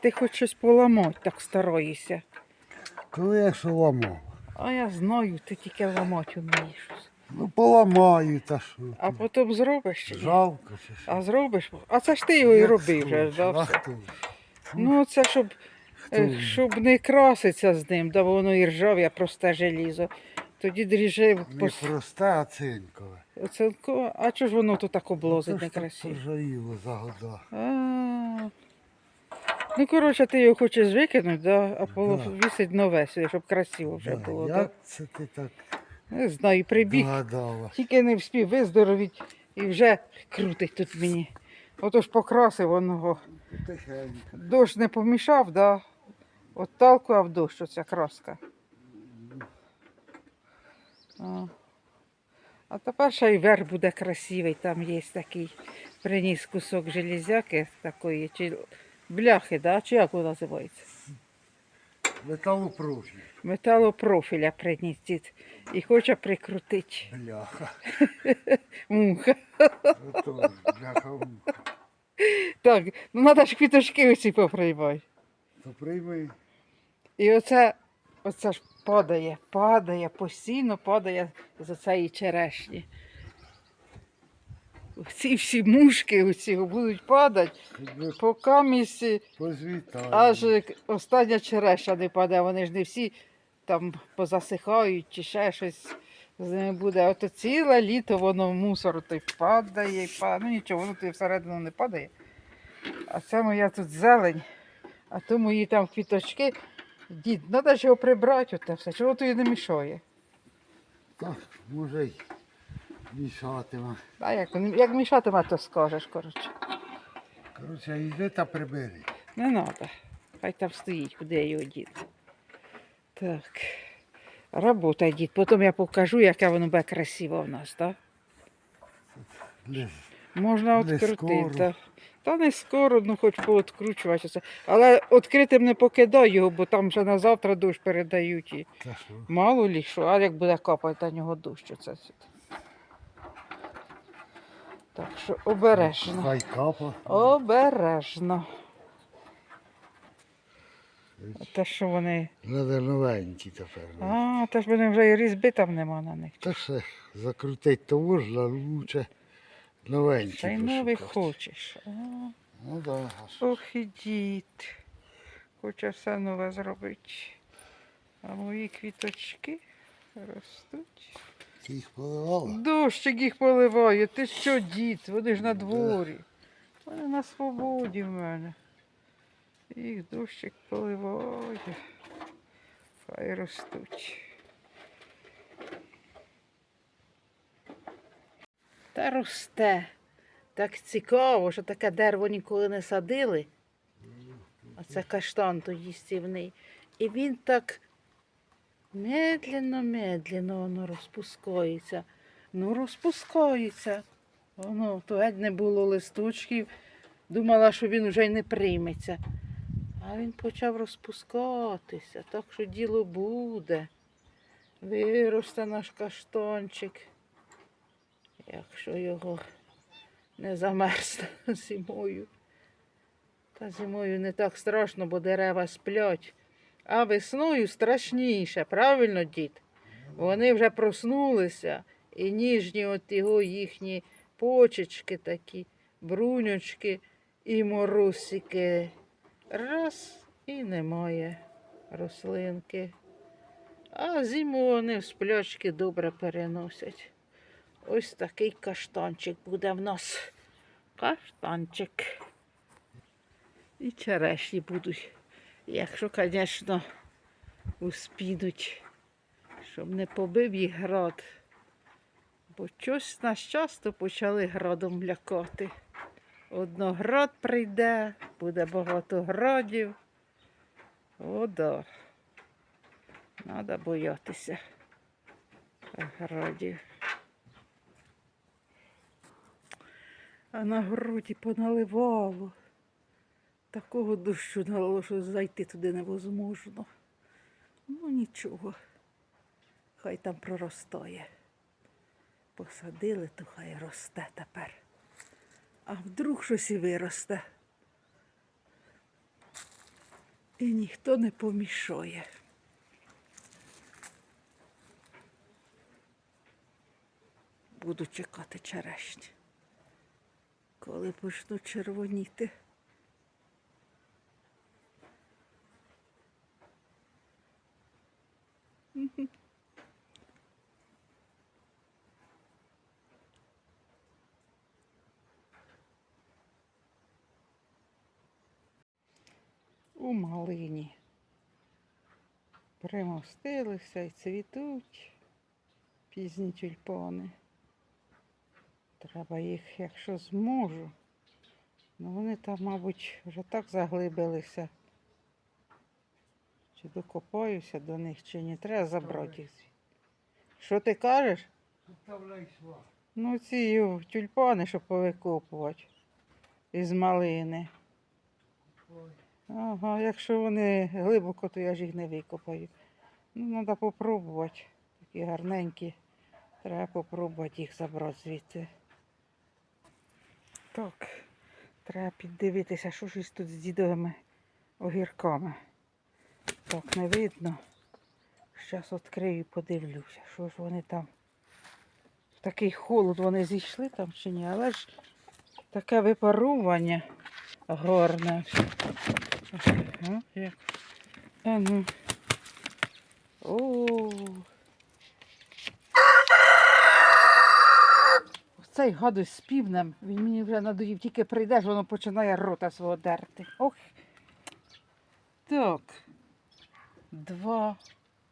ти хоч щось поламати, так стараєшся. Коли я що ламав? А я знаю, ти тільки ламати вмієш. Ну поламаю та що. А потім зробиш чи ні? Жалко чи що. А зробиш? А це ж ти його і Як робив вже. Да, все. хто? Ну, це щоб, е, Хто? щоб не краситься з ним, да воно і ржаве, просте желізо. Тоді дріжив Не пос... просте, а цинкове. оцинково. А чого ж воно тут так облозить ж так некрасиво? поржавіло за года. А. Ну, коротше, ти його хочеш викинути, да? а повісить нове сюди, щоб красиво вже Да, було. Да? Як це ти так Не знаю, прибіг. догадала? Тільки не вспів виздоровіть і вже крутить тут мені. Ото ж покрасив воно. Тихенько. Дощ не помішав, да? Отталкував дощ оця краска. А. а тепер ще й верх буде красивий. Там є такий приніс кусок железяки такої, чи бляхи, да? чи як вона називається? Металопрофіль. Металопрофіля приніс дід і хоче прикрутити. Бляха. Муха. Ото бляха. муха. Так, ну треба ж квіточки оці поприймати. То. І оце, оце ж падає, падає, постійно падає з цієї черешні. Ці всі мушки оці будуть падати, поки місці Позвітаю. аж остання череша не паде. Вони ж не всі там позасихають чи ще щось з ними буде. Ото ціле літо воно в мусор той падає, і падає. Ну нічого, воно туди всередину не падає. А це моя тут зелень, а то мої там квіточки. Дід, треба ж його прибрати, оте все. Чого тобі не мішає? Так, може й мішатиме. А як, як мішатиме, то скажеш, коротше. Коротше, йди та прибери. Не треба. Хай там стоїть, куди його діти. Так. Работай, дід. Потім я покажу, яке воно буде красиво в нас, так? Ліз. Можна Не відкрутити. скоро. Та, не скоро, ну хоч пооткручуватися. Але відкритим не покидай його, бо там вже на завтра дощ передають. І мало лі що, а як буде капати на нього дощ, оце сюди. Так що обережно. Хай капа. Обережно. Те, що вони. Надо новенькі тепер. А, та ж вони вже і різьби там нема на них. Та ще закрутить то можна, лучше новенькі. Та й новий пошукати. хочеш. А, Ну так. а що? ох і дід. Хоче все нове зробити. А мої квіточки ростуть. Ти їх поливала? Дощик їх поливає. Ти що, дід? Вони ж на дворі. Вони на свободі в мене. Їх дощик поливає. Хай ростуть. Та росте. Так цікаво, що таке дерево ніколи не садили. А це каштан то їстівний. І він так медленно, медленно воно розпускається. Ну, розпускається. Воно то геть не було листочків. Думала, що він вже й не прийметься. А він почав розпускатися, так що діло буде. Виросте наш каштанчик, якщо його не замерзне зимою. Та зимою не так страшно, бо дерева сплять. А весною страшніше, правильно, дід? Вони вже проснулися, і ніжні от його їхні почечки такі, бруньочки і морозики. Раз і немає рослинки. А зиму вони в сплячки добре переносять. Ось такий каштанчик буде в нас. Каштанчик. І черешні будуть. Якщо, звісно, успідуть, щоб не побив їх град. Бо щось нас часто почали градом лякати. Одно град прийде, буде багато градів. О, да. Треба боятися градів. А на городі поналивало. Такого дощу налило, що зайти туди невозможно. Ну нічого. Хай там проростає. Посадили, то хай росте тепер. А вдруг щось і виросте. І ніхто не помішає. Буду чекати черешні. Коли почну червоніти. У малині. Примостилися і цвітуть пізні тюльпани. Треба їх, якщо зможу. Ну вони там, мабуть, вже так заглибилися. Чи докопаюся до них, чи ні. Треба забрати їх. Що ти кажеш? Ну, ці тюльпани, щоб повикопувати із малини. Ага, якщо вони глибоко, то я ж їх не викопаю. Ну, треба попробувати. Такі гарненькі. Треба попробувати їх забрати звідси. Так, треба піддивитися, що ж тут з дідовими огірками. Так, не видно. Зараз відкрию і подивлюся, що ж вони там. Такий холод вони зійшли там чи ні, але ж таке випарування гарне. Ага, як. А ну. О. Цей гадусь з півнем, він мені вже надоїв, тільки прийдеш, воно починає рота свого дерти. Ох. Так. Два,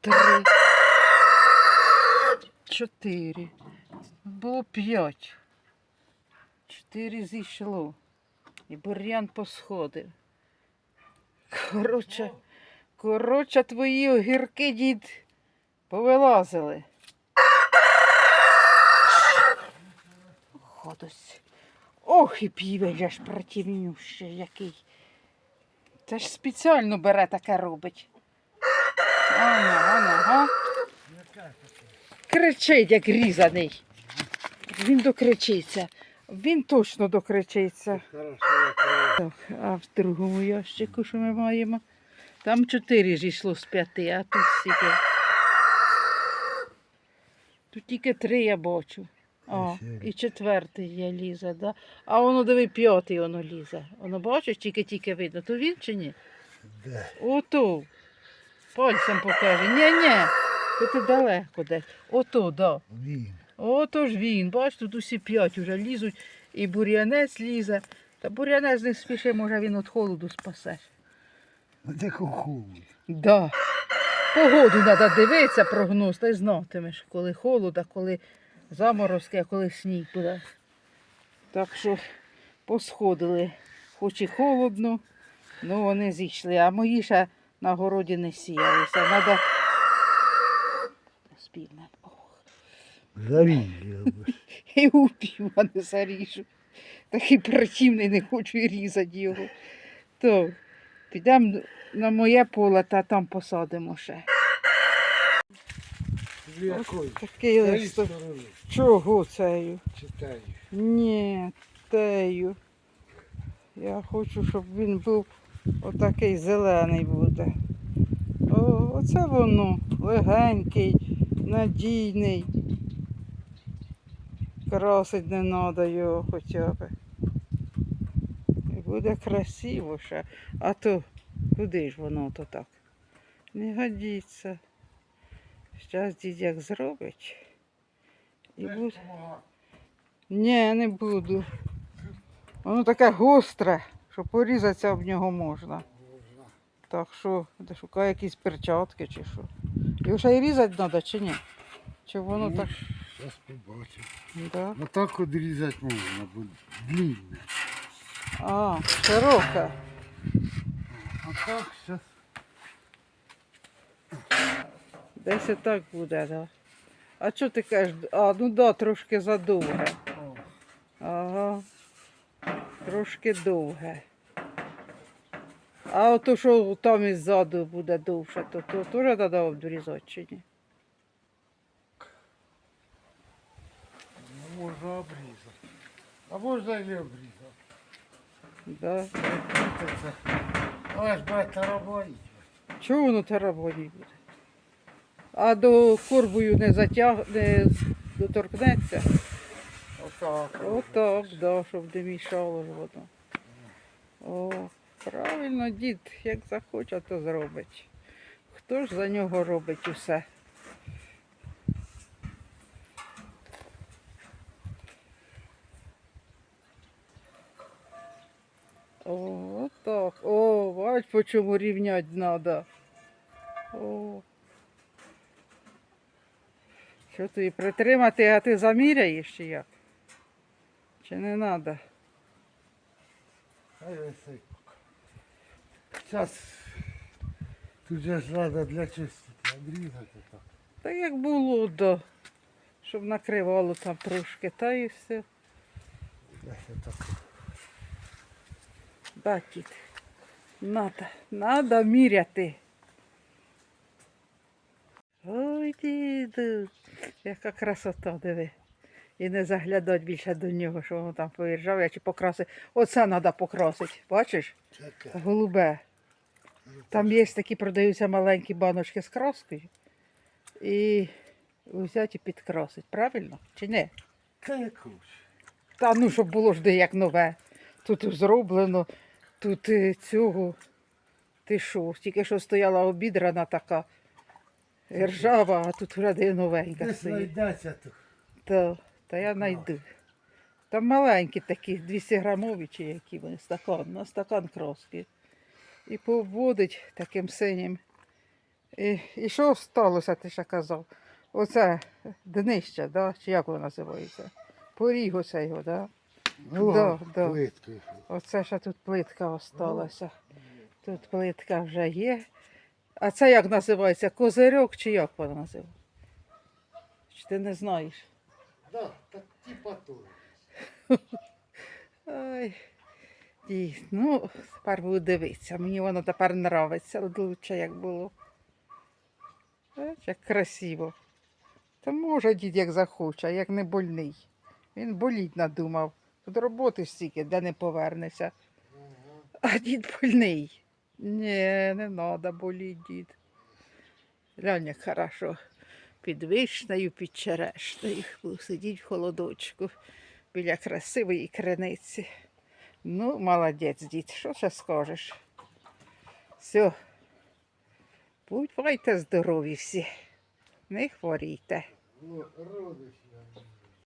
три, чотири. Було п'ять. Чотири зійшло. І бур'ян посходив. Коротше, коротше, твої огірки, дід, повилазили. Ходось. Ох, і півень ж противнющий який. Це ж спеціально бере таке робить. Ага, ага, ага. Кричить, як різаний. Він докричиться. Він точно докричиться. Я. Так, а в другому ящику, що ми маємо? Там чотири ж йшло з п'яти, а тут стільки. Тут тільки три я бачу. О, і четвертий є лізе, да? А воно диви п'ятий воно лізе. Воно бачиш, тільки-тільки видно. То він чи ні? Де? Ото. Пальцем покаже. Ні-ні. То ти далеко десь. Ото, да. Він. Ото ж він, бач, тут усі п'ять вже лізуть, і бур'янець лізе. Та бур'янець не спіши, може він від холоду спасе. Де холод. Да. Погоду треба дивитися, прогноз, та й знатимеш, коли холод, а коли заморозки, а коли сніг буде. Так що посходили, хоч і холодно, ну вони зійшли, а мої ще на городі не сіялися. Треба з Завілля. І упів, а не заріжу. Такий противний, не хочу і різати його. То підемо на моє поле та там посадимо ще. Такий листок. Чого цею? Читаю. Ні, тею. Я хочу, щоб він був отакий зелений буде. О, оце воно, легенький, надійний. Красить не треба його хоча б. І буде красиво ще. А то куди ж воно то так? Не годиться. Зараз дід як зробить. І буде. Ні, не буду. Воно таке гостре, що порізатися об нього можна. Так що, де шукаю якісь перчатки чи що. Його ще й різати треба, чи ні? Чи воно так. Зараз побачимо. Да? Ну так відрізати можна, бо длинне. А, широке. А так зараз. Десь і так буде, да. А що ти кажеш? А, ну да, трошки задовге. Ага. Трошки довге. А ото, що там іззаду буде довше, то, то теж треба обрізати чи ні? Можна обрізати. А можна і не обрізати. Да. Але ж буде тарабанить. Чого воно тарабанить буде? А до корбою не затяг... не доторкнеться. Отак. Отак, да, щоб не мішало ж воно. О, правильно, дід, як захоче, то зробить. Хто ж за нього робить усе? О, так. О, бач, по чому рівнять треба. О. Що тобі притримати, а ти заміряєш чи як? Чи не треба? Зараз тут же ж треба для чистити, обрізати так. Та як було, да. Щоб накривало там трошки, та і все. Десь так. Да, кіт. Надо, надо міряти. Ой, діду, яка красота, диви. І не заглядать більше до нього, що воно там поїжджав, чи покрасить. Оце треба покрасити, бачиш? Голубе. Там є такі продаються маленькі баночки з краскою. І взяти і підкрасить, правильно? Чи? Та. Та ну, щоб було ж де як нове. Тут зроблено, тут е, цього. Ти що, тільки що стояла обідрана така ржава, а тут вже новенька Десь знайдеться тут. Та, та я знайду. Там маленькі такі, 200 грамові чи які вони, стакан, на стакан краски. І поводить таким синім. І, і що сталося, ти ще казав? Оце днище, да? чи як воно називається? Поріг оце його, да? Ну, Да, да. Оце ще тут плитка осталася. Тут плитка вже є. А це як називається? Козирьок чи як воно називається? Чи ти не знаєш? Да, так типа то. Ой, ну, тепер буду дивитися. Мені воно тепер нравиться, лучше як було. Бач, як красиво. Та може дід як захоче, як не больний. Він боліть надумав. Тут роботи стільки, де не повернеться. А дід больний. Ні, не треба боліть, дід. Глянь, як хорошо. Під вишнею, під черешнею. Сидіть в холодочку біля красивої криниці. Ну, молодець, дід, що ще скажеш? Все. Будьте здорові всі. Не хворійте. Я.